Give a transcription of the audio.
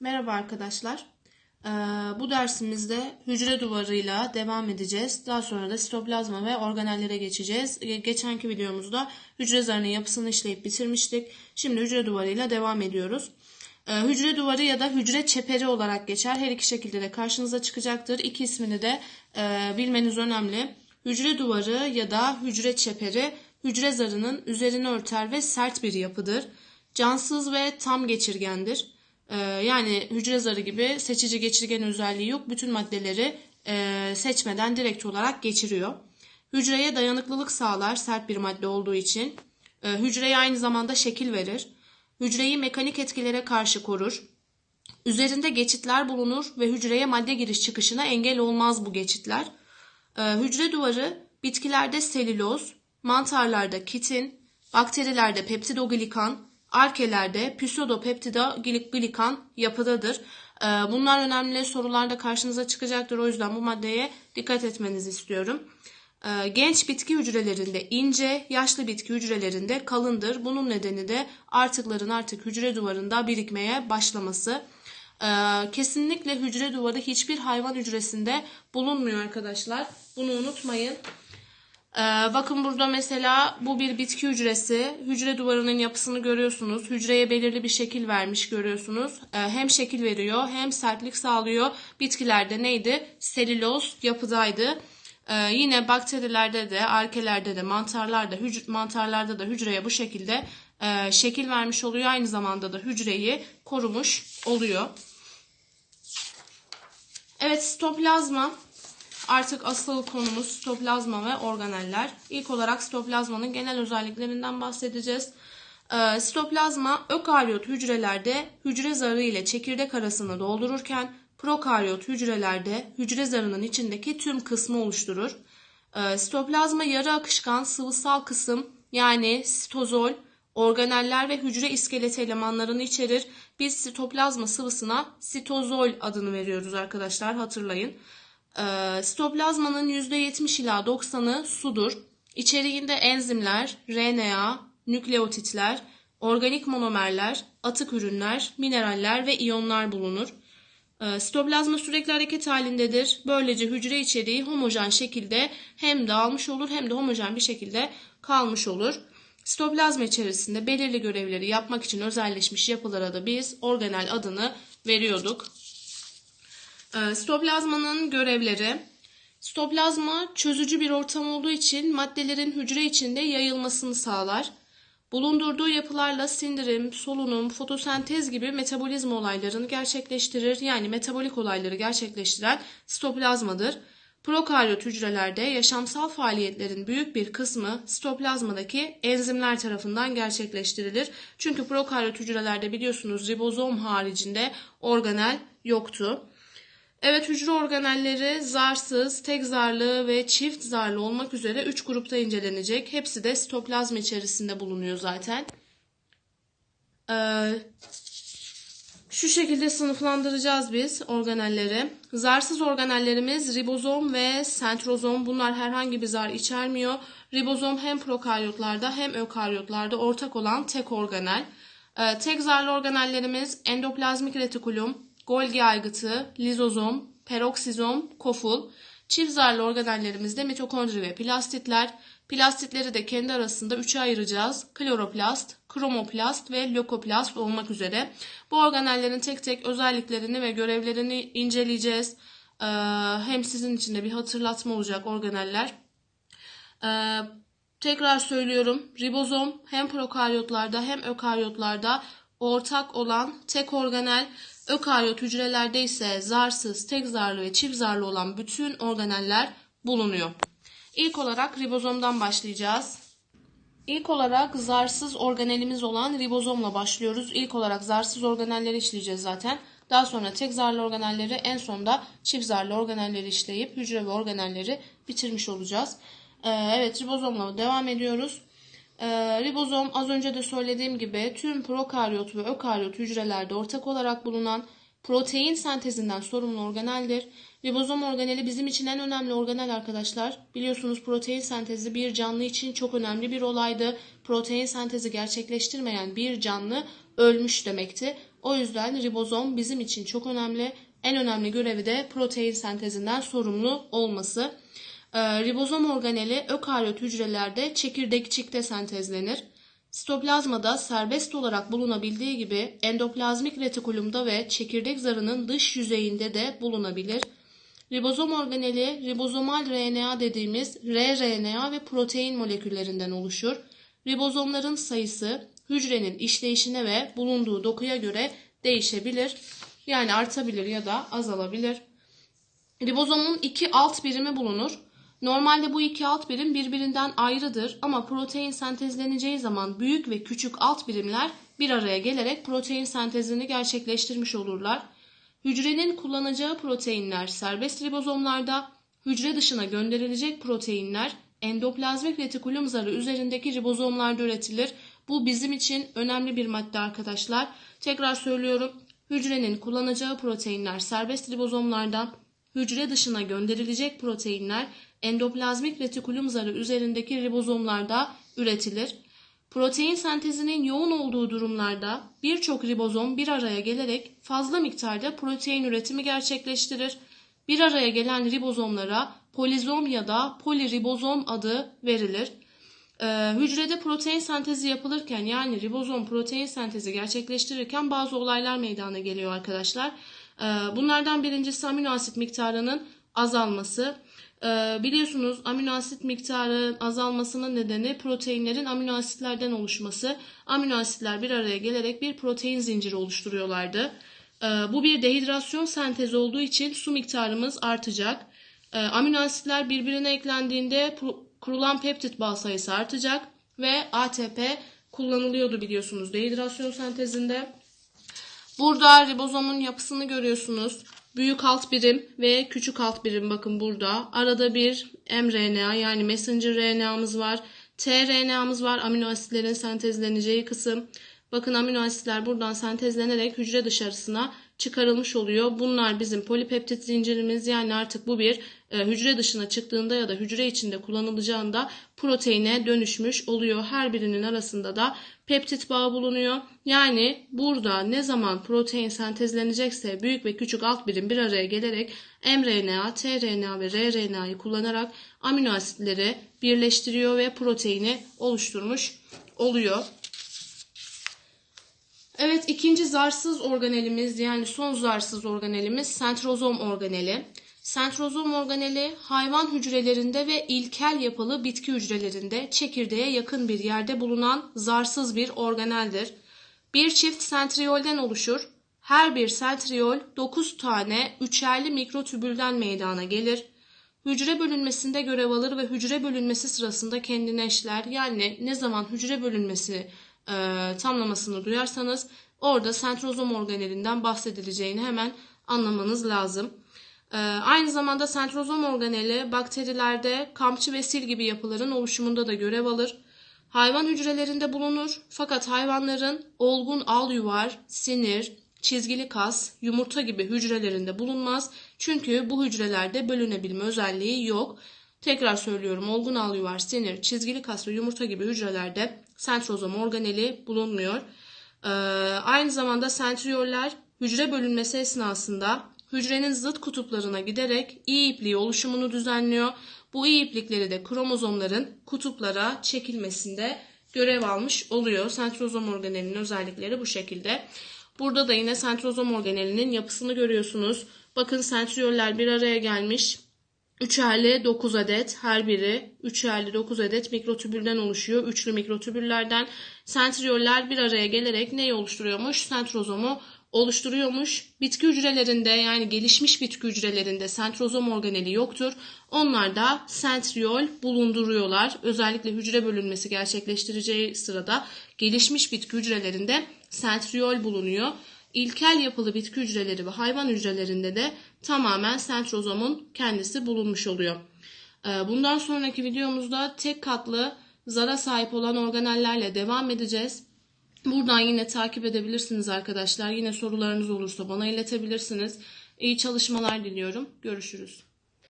Merhaba arkadaşlar. Ee, bu dersimizde hücre duvarıyla devam edeceğiz. Daha sonra da sitoplazma ve organellere geçeceğiz. Ge- Geçenki videomuzda hücre zarının yapısını işleyip bitirmiştik. Şimdi hücre duvarıyla devam ediyoruz. Ee, hücre duvarı ya da hücre çeperi olarak geçer. Her iki şekilde de karşınıza çıkacaktır. İki ismini de e, bilmeniz önemli. Hücre duvarı ya da hücre çeperi hücre zarının üzerini örter ve sert bir yapıdır. Cansız ve tam geçirgendir. Ee, yani hücre zarı gibi seçici geçirgen özelliği yok. Bütün maddeleri e, seçmeden direkt olarak geçiriyor. Hücreye dayanıklılık sağlar sert bir madde olduğu için. Ee, hücreye aynı zamanda şekil verir. Hücreyi mekanik etkilere karşı korur. Üzerinde geçitler bulunur ve hücreye madde giriş çıkışına engel olmaz bu geçitler. Ee, hücre duvarı bitkilerde selüloz, mantarlarda kitin, bakterilerde peptidoglikan, arkelerde pseudo-peptidoglikan yapıdadır. Ee, bunlar önemli sorularda karşınıza çıkacaktır. O yüzden bu maddeye dikkat etmenizi istiyorum. Ee, Genç bitki hücrelerinde ince, yaşlı bitki hücrelerinde kalındır. Bunun nedeni de artıkların artık hücre duvarında birikmeye başlaması. Ee, kesinlikle hücre duvarı hiçbir hayvan hücresinde bulunmuyor arkadaşlar. Bunu unutmayın. Ee, bakın burada mesela bu bir bitki hücresi. Hücre duvarının yapısını görüyorsunuz. Hücreye belirli bir şekil vermiş görüyorsunuz. Ee, hem şekil veriyor hem sertlik sağlıyor. Bitkilerde neydi? Selüloz yapıdaydı. Ee, yine bakterilerde de, arkelerde de, mantarlarda, mantarlarda da hücreye bu şekilde e, şekil vermiş oluyor. Aynı zamanda da hücreyi korumuş oluyor. Evet, sitoplazma. Artık asıl konumuz sitoplazma ve organeller. İlk olarak sitoplazmanın genel özelliklerinden bahsedeceğiz. Ee, sitoplazma ökaryot hücrelerde hücre zarı ile çekirdek arasını doldururken prokaryot hücrelerde hücre zarının içindeki tüm kısmı oluşturur. Ee, sitoplazma yarı akışkan sıvısal kısım yani sitozol, organeller ve hücre iskeleti elemanlarını içerir. Biz sitoplazma sıvısına sitozol adını veriyoruz arkadaşlar hatırlayın. Ee, sitoplazmanın %70 ila 90'ı sudur. İçeriğinde enzimler, RNA, nükleotitler, organik monomerler, atık ürünler, mineraller ve iyonlar bulunur. Ee, Sitoplazma sürekli hareket halindedir. Böylece hücre içeriği homojen şekilde hem dağılmış olur hem de homojen bir şekilde kalmış olur. Sitoplazma içerisinde belirli görevleri yapmak için özelleşmiş yapılara da biz organel adını veriyorduk. Ee, Sitoplazmanın görevleri Sitoplazma çözücü bir ortam olduğu için maddelerin hücre içinde yayılmasını sağlar. Bulundurduğu yapılarla sindirim, solunum, fotosentez gibi metabolizma olaylarını gerçekleştirir. Yani metabolik olayları gerçekleştiren sitoplazmadır. Prokaryot hücrelerde yaşamsal faaliyetlerin büyük bir kısmı sitoplazmadaki enzimler tarafından gerçekleştirilir. Çünkü prokaryot hücrelerde biliyorsunuz ribozom haricinde organel yoktu. Evet hücre organelleri zarsız, tek zarlı ve çift zarlı olmak üzere 3 grupta incelenecek. Hepsi de sitoplazma içerisinde bulunuyor zaten. Ee, şu şekilde sınıflandıracağız biz organelleri. Zarsız organellerimiz ribozom ve sentrozom. Bunlar herhangi bir zar içermiyor. Ribozom hem prokaryotlarda hem ökaryotlarda ortak olan tek organel. Ee, tek zarlı organellerimiz endoplazmik retikulum, Golgi aygıtı, lizozom, peroksizom, koful. Çift zarlı organellerimizde mitokondri ve plastitler. Plastitleri de kendi arasında üçe ayıracağız. Kloroplast, kromoplast ve lökoplast olmak üzere. Bu organellerin tek tek özelliklerini ve görevlerini inceleyeceğiz. Ee, hem sizin için de bir hatırlatma olacak organeller. Ee, tekrar söylüyorum. Ribozom hem prokaryotlarda hem ökaryotlarda ortak olan tek organel. Ökaryot hücrelerde ise zarsız, tek zarlı ve çift zarlı olan bütün organeller bulunuyor. İlk olarak ribozomdan başlayacağız. İlk olarak zarsız organelimiz olan ribozomla başlıyoruz. İlk olarak zarsız organelleri işleyeceğiz zaten. Daha sonra tek zarlı organelleri en sonda çift zarlı organelleri işleyip hücre ve organelleri bitirmiş olacağız. Ee, evet ribozomla devam ediyoruz. Ee, ribozom az önce de söylediğim gibi tüm prokaryot ve ökaryot hücrelerde ortak olarak bulunan protein sentezinden sorumlu organeldir. Ribozom organeli bizim için en önemli organel arkadaşlar. Biliyorsunuz protein sentezi bir canlı için çok önemli bir olaydı. Protein sentezi gerçekleştirmeyen bir canlı ölmüş demekti. O yüzden ribozom bizim için çok önemli. En önemli görevi de protein sentezinden sorumlu olması. Ee, ribozom organeli ökaryot hücrelerde çekirdekçikte sentezlenir. Sitoplazmada serbest olarak bulunabildiği gibi endoplazmik retikulumda ve çekirdek zarının dış yüzeyinde de bulunabilir. Ribozom organeli ribozomal RNA dediğimiz rRNA ve protein moleküllerinden oluşur. Ribozomların sayısı hücrenin işleyişine ve bulunduğu dokuya göre değişebilir. Yani artabilir ya da azalabilir. Ribozomun iki alt birimi bulunur. Normalde bu iki alt birim birbirinden ayrıdır ama protein sentezleneceği zaman büyük ve küçük alt birimler bir araya gelerek protein sentezini gerçekleştirmiş olurlar. Hücrenin kullanacağı proteinler serbest ribozomlarda, hücre dışına gönderilecek proteinler endoplazmik retikulum zarı üzerindeki ribozomlarda üretilir. Bu bizim için önemli bir madde arkadaşlar. Tekrar söylüyorum. Hücrenin kullanacağı proteinler serbest ribozomlarda, hücre dışına gönderilecek proteinler endoplazmik retikulum zarı üzerindeki ribozomlarda üretilir. Protein sentezinin yoğun olduğu durumlarda birçok ribozom bir araya gelerek fazla miktarda protein üretimi gerçekleştirir. Bir araya gelen ribozomlara polizom ya da poliribozom adı verilir. Ee, hücrede protein sentezi yapılırken yani ribozom protein sentezi gerçekleştirirken bazı olaylar meydana geliyor arkadaşlar. Ee, bunlardan birincisi amino asit miktarının azalması. Ee, biliyorsunuz amino asit miktarının azalmasının nedeni proteinlerin amino asitlerden oluşması. Amino asitler bir araya gelerek bir protein zinciri oluşturuyorlardı. Ee, bu bir dehidrasyon sentezi olduğu için su miktarımız artacak. Ee, amino asitler birbirine eklendiğinde kurulan peptit bağ sayısı artacak ve ATP kullanılıyordu biliyorsunuz dehidrasyon sentezinde. Burada ribozomun yapısını görüyorsunuz. Büyük alt birim ve küçük alt birim bakın burada. Arada bir mRNA yani messenger RNA'mız var. tRNA'mız var amino asitlerin sentezleneceği kısım. Bakın amino asitler buradan sentezlenerek hücre dışarısına çıkarılmış oluyor. Bunlar bizim polipeptit zincirimiz yani artık bu bir e, hücre dışına çıktığında ya da hücre içinde kullanılacağında proteine dönüşmüş oluyor. Her birinin arasında da peptit bağı bulunuyor. Yani burada ne zaman protein sentezlenecekse büyük ve küçük alt birim bir araya gelerek mRNA, tRNA ve rRNA'yı kullanarak amino asitleri birleştiriyor ve proteini oluşturmuş oluyor. Evet ikinci zarsız organelimiz yani son zarsız organelimiz sentrozom organeli. Sentrozom organeli hayvan hücrelerinde ve ilkel yapılı bitki hücrelerinde çekirdeğe yakın bir yerde bulunan zarsız bir organeldir. Bir çift sentriyolden oluşur. Her bir sentriyol 9 tane üçerli mikrotübülden meydana gelir. Hücre bölünmesinde görev alır ve hücre bölünmesi sırasında kendine eşler. Yani ne zaman hücre bölünmesi e, tamlamasını duyarsanız orada sentrozom organelinden bahsedileceğini hemen anlamanız lazım. E, aynı zamanda sentrozom organeli bakterilerde kamçı ve sil gibi yapıların oluşumunda da görev alır. Hayvan hücrelerinde bulunur fakat hayvanların olgun al yuvar, sinir, çizgili kas, yumurta gibi hücrelerinde bulunmaz. Çünkü bu hücrelerde bölünebilme özelliği yok. Tekrar söylüyorum olgun al sinir, çizgili kas ve yumurta gibi hücrelerde sentrozom organeli bulunmuyor. Ee, aynı zamanda sentriyoller hücre bölünmesi esnasında hücrenin zıt kutuplarına giderek iyi ipliği oluşumunu düzenliyor. Bu iyi iplikleri de kromozomların kutuplara çekilmesinde görev almış oluyor. Sentrozom organelinin özellikleri bu şekilde. Burada da yine sentrozom organelinin yapısını görüyorsunuz. Bakın sentriyoller bir araya gelmiş. Üçerli 9 adet her biri üçerli 9 adet mikrotübülden oluşuyor. Üçlü mikrotübüllerden sentriyoller bir araya gelerek neyi oluşturuyormuş? Sentrozomu oluşturuyormuş. Bitki hücrelerinde yani gelişmiş bitki hücrelerinde sentrozom organeli yoktur. Onlar da sentriyol bulunduruyorlar. Özellikle hücre bölünmesi gerçekleştireceği sırada gelişmiş bitki hücrelerinde sentriyol bulunuyor. İlkel yapılı bitki hücreleri ve hayvan hücrelerinde de tamamen sentrozomun kendisi bulunmuş oluyor. Ee, bundan sonraki videomuzda tek katlı zara sahip olan organellerle devam edeceğiz. Buradan yine takip edebilirsiniz arkadaşlar. Yine sorularınız olursa bana iletebilirsiniz. İyi çalışmalar diliyorum. Görüşürüz.